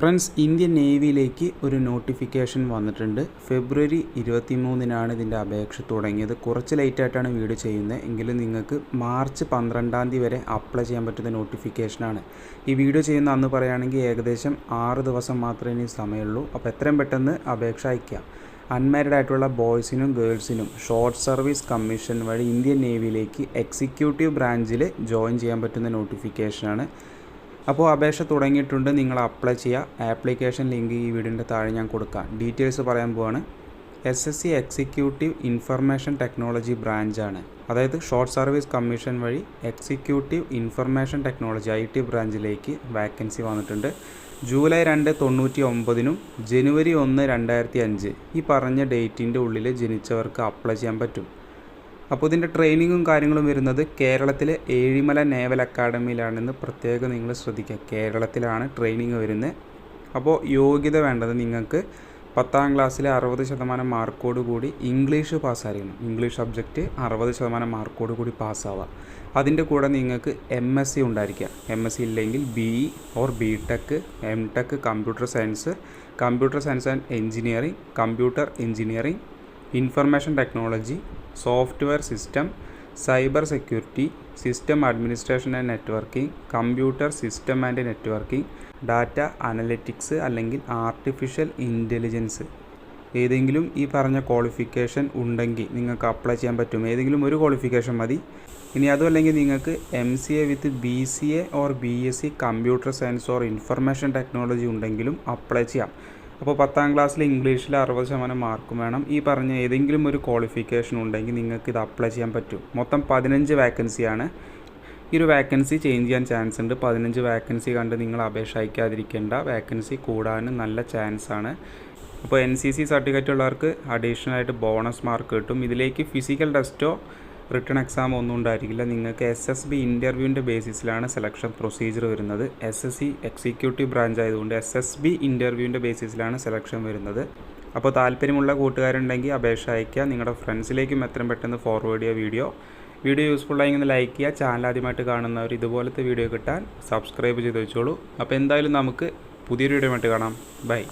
Friends Indian നേവിയിലേക്ക് ഒരു notification വന്നിട്ടുണ്ട്. ഫെബ്രുവരി ഇരുപത്തി മൂന്നിനാണ് ഇതിന്റെ അപേക്ഷ തുടങ്ങിയത്. കുറച്ച് ലേറ്റായിട്ടാണ് വീഡിയോ ചെയ്യുന്നത്. എങ്കിലും നിങ്ങൾക്ക് മാർച്ച് പന്ത്രണ്ടാം തീയതി വരെ അപ്ലൈ ചെയ്യാൻ പറ്റുന്ന നോട്ടിഫിക്കേഷനാണ് ഈ വീഡിയോ ചെയ്യുന്ന അന്ന് പറയുകയാണെങ്കിൽ ഏകദേശം ആറ് ദിവസം മാത്രമേ ഇനി സമയമുള്ളൂ. അപ്പോൾ എത്രയും പെട്ടെന്ന് അപേക്ഷ അയയ്ക്കുക അൺമാരിഡ് ആയിട്ടുള്ള ബോയ്സിനും ഗേൾസിനും ഷോർട്ട് സർവീസ് കമ്മീഷൻ വഴി ഇന്ത്യൻ നേവിയിലേക്ക് എക്സിക്യൂട്ടീവ് ബ്രാഞ്ചിൽ ജോയിൻ ചെയ്യാൻ പറ്റുന്ന നോട്ടിഫിക്കേഷനാണ് അപ്പോൾ അപേക്ഷ തുടങ്ങിയിട്ടുണ്ട്. നിങ്ങൾ അപ്ലൈ ചെയ്യുക. ആപ്ലിക്കേഷൻ ലിങ്ക് ഈ വീടിന്റെ താഴെ ഞാൻ കൊടുക്കാം. ഡീറ്റെയിൽസ് പറയാൻ പോവാണ്. S S C executive information technology ബ്രാഞ്ചാണ് അതായത് ഷോർട്ട് സർവീസ് കമ്മീഷൻ വഴി executive information technology I T ബ്രാഞ്ചിലേക്ക് vacancy വന്നിട്ടുണ്ട്. ജൂലൈ രണ്ട് തൊണ്ണൂറ്റി ഒമ്പതിനും ജനുവരി ഒന്ന് രണ്ടായിരത്തി അഞ്ച് ഈ പറഞ്ഞ ഡേറ്റിന്റെ ഉള്ളിൽ ജനിച്ചവർക്ക് അപ്ലൈ ചെയ്യാൻ പറ്റും. അപ്പോൾ ഇതിന്റെ ട്രെയിനിങ്ങും കാര്യങ്ങളും വരുന്നത് കേരളത്തിലെ ഏഴിമല നേവൽ അക്കാഡമിയിലാണെന്ന് പ്രത്യേകം നിങ്ങൾ ശ്രദ്ധിക്കുക. കേരളത്തിലാണ് ട്രെയിനിങ് വരുന്നത്. അപ്പോൾ യോഗ്യത വേണ്ടത് നിങ്ങൾക്ക് പത്താം ക്ലാസ്സിലെ അറുപത് ശതമാനം മാർക്കോട് കൂടി ഇംഗ്ലീഷ് പാസ്സായിരിക്കണം. ഇംഗ്ലീഷ് സബ്ജക്റ്റ് അറുപത് ശതമാനം മാർക്കോട് കൂടി പാസ്സാവുക. അതിന്റെ കൂടെ നിങ്ങൾക്ക് എം എസ് സി ഉണ്ടായിരിക്കുക. എം എസ് സി ഇല്ലെങ്കിൽ B E or B tech M tech computer science computer science and engineering computer engineering information technology software system cyber security system administration and networking computer system and networking data analytics അല്ലെങ്കിൽ artificial intelligence. ഏതെങ്കിലും ഈ പറഞ്ഞ qualification ഉണ്ടെങ്കിൽ നിങ്ങൾക്ക് apply ചെയ്യാൻ പറ്റും. ഏതെങ്കിലും ഒരു ക്വാളിഫിക്കേഷൻ മതി. ഇനി അതുമല്ലെങ്കിൽ നിങ്ങൾക്ക് M C A with B C A or B S C computer science or information technology ഉണ്ടെങ്കിലും അപ്ലൈ ചെയ്യാം. അപ്പോൾ പത്താം ക്ലാസ്സിൽ ഇംഗ്ലീഷിൽ അറുപത് ശതമാനം മാർക്കും വേണം. ഈ പറഞ്ഞ ഏതെങ്കിലും ഒരു ക്വാളിഫിക്കേഷൻ ഉണ്ടെങ്കിൽ നിങ്ങൾക്ക് ഇത് അപ്ലൈ ചെയ്യാൻ പറ്റും. മൊത്തം പതിനഞ്ച് വാക്കൻസിയാണ് ഈ ഒരു വാക്കൻസി ചേഞ്ച് ചെയ്യാൻ ചാൻസ് ഉണ്ട്. പതിനഞ്ച് വാക്കൻസി കണ്ട് നിങ്ങൾ അപേക്ഷ അയക്കാതിരിക്കേണ്ട. വാക്കൻസി കൂടാനും നല്ല ചാൻസ് ആണ്. അപ്പോൾ എൻ സി സി സർട്ടിഫിക്കറ്റ് ഉള്ളവർക്ക് അഡീഷണൽ ആയിട്ട് ബോണസ് മാർക്ക് കിട്ടും. ഇതിലേക്ക് ഫിസിക്കൽ ടെസ്റ്റോ റിട്ടേൺ എക്സാം ഒന്നും ഉണ്ടായിരിക്കില്ല. നിങ്ങൾക്ക് എസ് എസ് ബി ഇന്റർവ്യൂവിന്റെ ബേസിസിലാണ് സെലക്ഷൻ പ്രൊസീജിയർ വരുന്നത്. S S C executive branch ആയതുകൊണ്ട് എസ് എസ് ബി ഇന്റർവ്യൂവിന്റെ ബേസിസിലാണ് സെലക്ഷൻ വരുന്നത്. അപ്പോൾ താല്പര്യമുള്ള കൂട്ടുകാരുണ്ടെങ്കിൽ അപേക്ഷ അയയ്ക്കുക. നിങ്ങളുടെ ഫ്രണ്ട്സിലേക്കും എത്രയും പെട്ടെന്ന് ഫോർവേഡ് ചെയ്യുക വീഡിയോ വീഡിയോ യൂസ്ഫുൾ ആയെങ്കിൽ ലൈക്ക് ചെയ്യുക. ചാനൽ ആദ്യമായിട്ട് കാണുന്നവർ ഇതുപോലത്തെ വീഡിയോ കിട്ടാൻ സബ്സ്ക്രൈബ് ചെയ്ത് വെച്ചോളൂ. അപ്പോൾ എന്തായാലും നമുക്ക് പുതിയൊരു വീഡിയോ ആയിട്ട് കാണാം. ബൈ